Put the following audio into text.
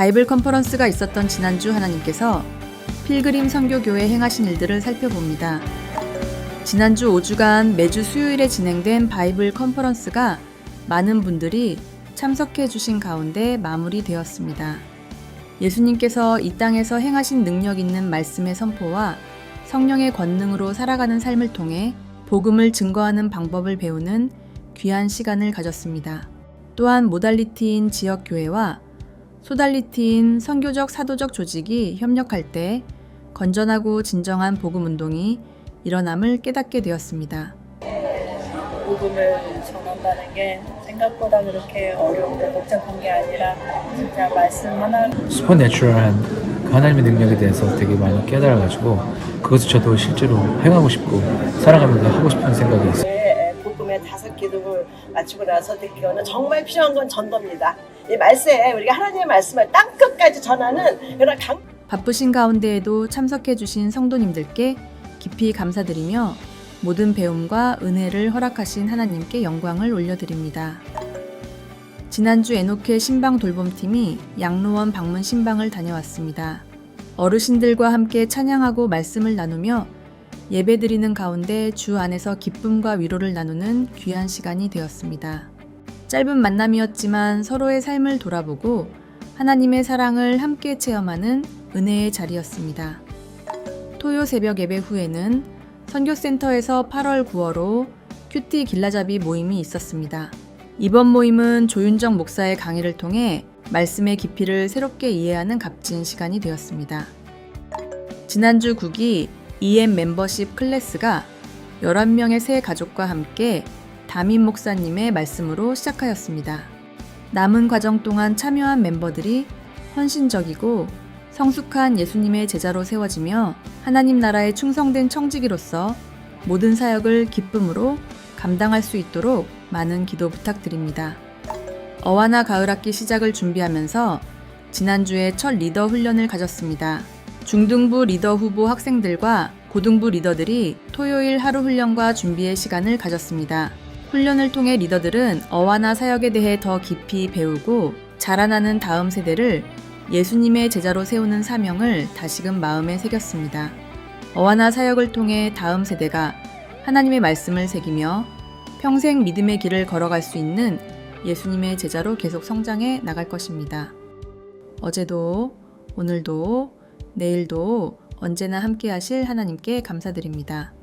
바이블 컨퍼런스가 있었던 지난주 하나님께서 필그림 선교교회 행하신 일들을 살펴봅니다. 지난주 5주간 매주 수요일에 진행된 바이블 컨퍼런스가 많은 분들이 참석해 주신 가운데 마무리되었습니다. 예수님께서 이 땅에서 행하신 능력 있는 말씀의 선포와 성령의 권능으로 살아가는 삶을 통해 복음을 증거하는 방법을 배우는 귀한 시간을 가졌습니다. 또한 모달리티인 지역 교회와 소달리티인 선교적 사도적 조직이 협력할 때 건전하고 진정한 복음 운동이 일어남을 깨닫게 되었습니다. 복음을 전한다는 게 생각보다 그렇게 어렵고 복잡한 게 아니라 진짜 말씀 하나 슈퍼내추럴한 그 하나님의 능력에 대해서 되게 많이 깨달아가지고 그것을 저도 실제로 행하고 싶고 살아가면서 하고 싶은 생각이 있어요. 다섯 기둥을 마치고 나서 거는 정말 필요한 건 전도입니다. 이 말씀, 우리가 하나님의 말씀을 땅 끝까지 전하는 그런 강 바쁘신 가운데에도 참석해 주신 성도님들께 깊이 감사드리며 모든 배움과 은혜를 허락하신 하나님께 영광을 올려드립니다. 지난주 에노케 신방 돌봄팀이 양로원 방문 신방을 다녀왔습니다. 어르신들과 함께 찬양하고 말씀을 나누며 예배드리는 가운데 주 안에서 기쁨과 위로를 나누는 귀한 시간이 되었습니다. 짧은 만남이었지만 서로의 삶을 돌아보고 하나님의 사랑을 함께 체험하는 은혜의 자리였습니다. 토요 새벽 예배 후에는 선교센터에서 8월 9월호 큐티 길라잡이 모임이 있었습니다. 이번 모임은 조윤정 목사의 강의를 통해 말씀의 깊이를 새롭게 이해하는 값진 시간이 되었습니다. 지난주 국이 EM 멤버십 클래스가 11명의 새 가족과 함께 담임 목사님의 말씀으로 시작하였습니다. 남은 과정 동안 참여한 멤버들이 헌신적이고 성숙한 예수님의 제자로 세워지며 하나님 나라에 충성된 청지기로서 모든 사역을 기쁨으로 감당할 수 있도록 많은 기도 부탁드립니다. 어와나 가을 학기 시작을 준비하면서 지난주에 첫 리더 훈련을 가졌습니다. 중등부 리더 후보 학생들과 고등부 리더들이 토요일 하루 훈련과 준비의 시간을 가졌습니다. 훈련을 통해 리더들은 어와나 사역에 대해 더 깊이 배우고 자라나는 다음 세대를 예수님의 제자로 세우는 사명을 다시금 마음에 새겼습니다. 어와나 사역을 통해 다음 세대가 하나님의 말씀을 새기며 평생 믿음의 길을 걸어갈 수 있는 예수님의 제자로 계속 성장해 나갈 것입니다. 어제도, 오늘도, 내일도 언제나 함께 하실 하나님께 감사드립니다.